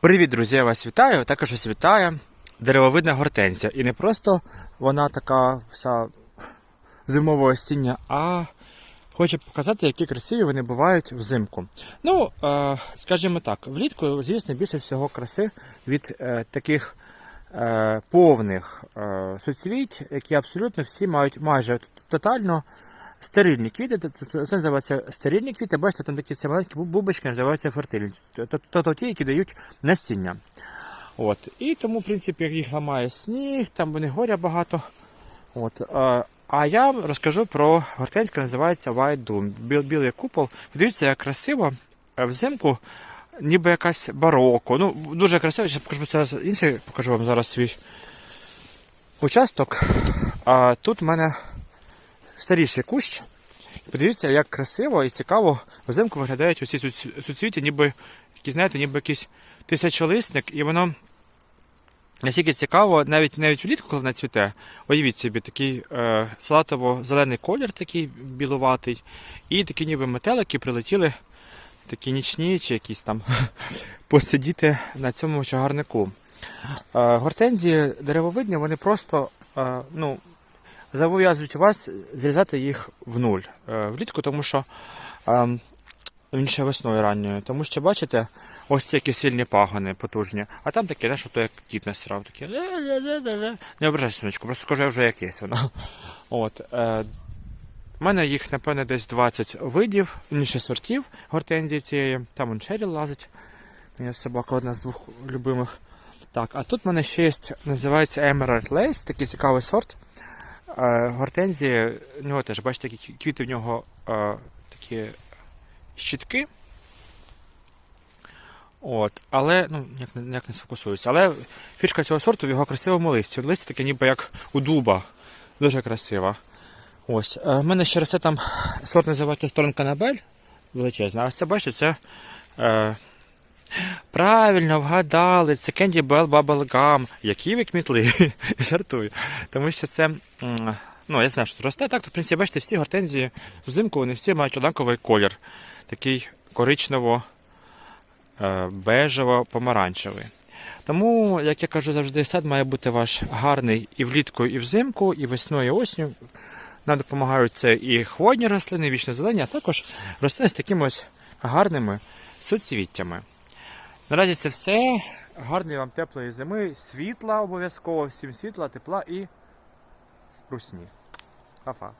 Привіт, друзі! Я вас вітаю. Також вас вітає деревовидна гортензія. І не просто вона така вся зимового осіння, а хочу показати, які красиві вони бувають взимку. Ну, е, скажімо так, влітку, звісно, більше всього краси від е, таких е, повних суцвіть, які абсолютно всі мають майже тотально стерильні квіти. Це називається стерильні квіти. Бачите, там такі ці маленькі бубочки називаються фертильні. Тобто ті, які дають насіння. От. І тому, в принципі, їх ламає сніг, там вони горя багато. От. А я розкажу про гортензію, яка називається White Doom. Біл, білий купол. Дивіться, як красиво е, взимку, ніби якась бароко. Ну, дуже красиво. Зараз покажу зараз інший, покажу вам зараз свій участок. А тут в мене старіший кущ. Подивіться, як красиво і цікаво взимку виглядають усі суц- суцвіття, ніби знаєте, ніби якийсь тисячолисник, і воно настільки цікаво, навіть навіть влітку, коли вона цвіте, уявіть собі, такий е, салатово-зелений колір, такий білуватий, і такі ніби метелики прилетіли, такі нічні чи якісь там посидіти на цьому чагарнику. Е, гортензії деревовидні, вони просто е, ну, зобов'язують вас зрізати їх в нуль е, влітку, тому що ем, Вірніше весною ранньою, тому що бачите, ось ці які сильні пагони, потужні, а там таке, знаєш, то як кіт насрав, таке. Не ображай сонечко, просто скажу, вже якесь воно. От, е, у мене їх, напевне, десь 20 видів, ніше сортів гортензії цієї. Там он Черрі лазить. Моя собака одна з двох любимих. Так, а тут в мене ще є, називається Emerald Lace, такий цікавий сорт. Е, гортензії, у нього теж, бачите, квіти в нього е, такі щітки. От, але, ну, як, ніяк не сфокусується. Але фішка цього сорту в його красивому листі. Листя таке ніби як у дуба. Дуже красиво. Ось. е, В мене ще росте там сорт називається Сторонка Набель. Величезна. А це, бачите, це. Е, правильно вгадали, це Bell Bubble Gum. Які ви кмітливі. Жартую. Тому що це. Ну, я знаю, що росте. Так, то, в принципі, бачите, всі гортензії взимку вони всі мають однаковий колір. Такий коричнево е, бежево-помаранчевий. Тому, як я кажу завжди, сад має бути ваш гарний і влітку, і взимку, і весною, і осінню. Нам допомагають це і хвойні рослини, і вічно зелені, а також рослини з такими ось гарними суцвіттями. Наразі це все. Гарної вам теплої зими, світла обов'язково, всім світла, тепла і русні. Па-па.